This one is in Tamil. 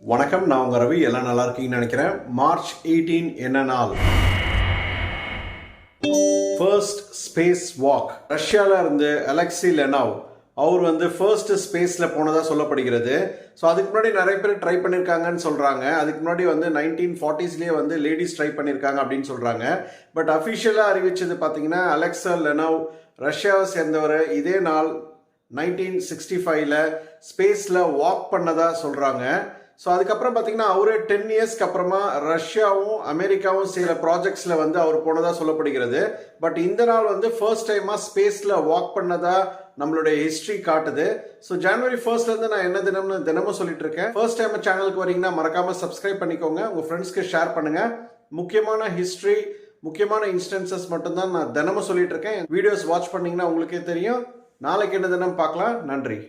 வணக்கம் நான் உங்கள் ரவி. எல்லாம் நல்லா இருக்கீங்கன்னு நினைக்கிறேன். மார்ச் எயிட்டீன் என்ன நாள்? ஃபர்ஸ்ட் ஸ்பேஸ் வாக் ரஷ்யாவில் இருந்து அலெக்சி லெனாவ் அவர் வந்து ஃபர்ஸ்ட் ஸ்பேஸில் போனதாக சொல்லப்படுகிறது. ஸோ அதுக்கு முன்னாடி நிறைய பேர் ட்ரை பண்ணியிருக்காங்கன்னு சொல்கிறாங்க அதுக்கு முன்னாடி வந்து நைன்டீன் ஃபார்ட்டிஸ்லேயே வந்து லேடிஸ் ட்ரை பண்ணியிருக்காங்க அப்படின்னு சொல்கிறாங்க பட் அஃபிஷியலாக அறிவிச்சது பார்த்தீங்கன்னா அலெக்சா லெனவ் ரஷ்யாவை சேர்ந்தவர். இதே நாள் நைன்டீன் சிக்ஸ்டி ஃபைவ்ல ஸ்பேஸில் வாக் பண்ணதாக சொல்கிறாங்க ஸோ அதுக்கப்புறம் பார்த்தீங்கன்னா அவரு டென் இயர்ஸ்க்கு அப்புறமா ரஷ்யாவும் அமெரிக்காவும் சில ப்ராஜெக்ட்ஸில் வந்து அவர் போனதாக சொல்லப்படுகிறது. பட் இந்த நாள் வந்து ஃபர்ஸ்ட் டைமாக ஸ்பேஸில் வாக் பண்ணதாக நம்மளுடைய ஹிஸ்ட்ரி காட்டுது. ஸோ ஜனவரி ஃபர்ஸ்ட்லேருந்து நான் என்ன தினம்னு தினமும் சொல்லிட்டு இருக்கேன். ஃபர்ஸ்ட் டைம் சேனலுக்கு வரீங்கன்னா மறக்காமல் சப்ஸ்கிரைப் பண்ணிக்கோங்க. உங்கள் ஃப்ரெண்ட்ஸ்க்கு ஷேர் பண்ணுங்கள் முக்கியமான ஹிஸ்ட்ரி முக்கியமான இன்ஸ்டன்சஸ் மட்டும்தான் நான் தினமும் சொல்லிட்டு இருக்கேன். வீடியோஸ் வாட்ச் பண்ணீங்கன்னா உங்களுக்கே தெரியும். நாளைக்கு என்ன தினம் பார்க்கலாம். நன்றி.